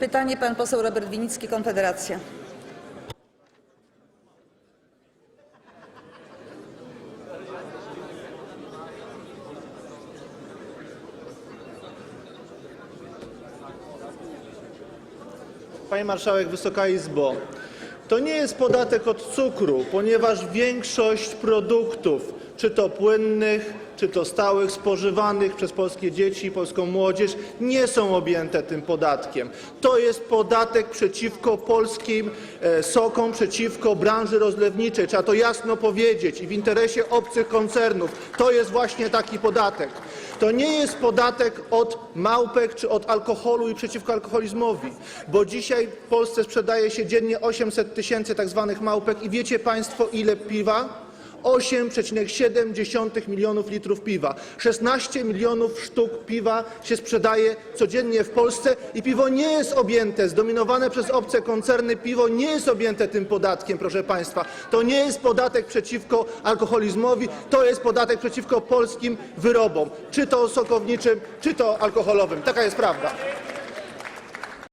Pytanie pan poseł Robert Winnicki, Konfederacja. Pani Marszałek, Wysoka Izbo, to nie jest podatek od cukru, ponieważ większość produktów, czy to płynnych, czy to stałych, spożywanych przez polskie dzieci i polską młodzież, nie są objęte tym podatkiem. To jest podatek przeciwko polskim e, sokom, przeciwko branży rozlewniczej. Trzeba to jasno powiedzieć i w interesie obcych koncernów. To jest właśnie taki podatek. To nie jest podatek od małpek czy od alkoholu i przeciwko alkoholizmowi, bo dzisiaj w Polsce sprzedaje się dziennie 800 tysięcy tak zwanych małpek i wiecie Państwo ile piwa? 8,7 milionów litrów piwa. 16 milionów sztuk piwa się sprzedaje codziennie w Polsce i piwo nie jest objęte, zdominowane przez obce koncerny piwo nie jest objęte tym podatkiem, proszę Państwa. To nie jest podatek przeciwko alkoholizmowi, to jest podatek przeciwko polskim wyrobom, czy to sokowniczym, czy to alkoholowym. Taka jest prawda.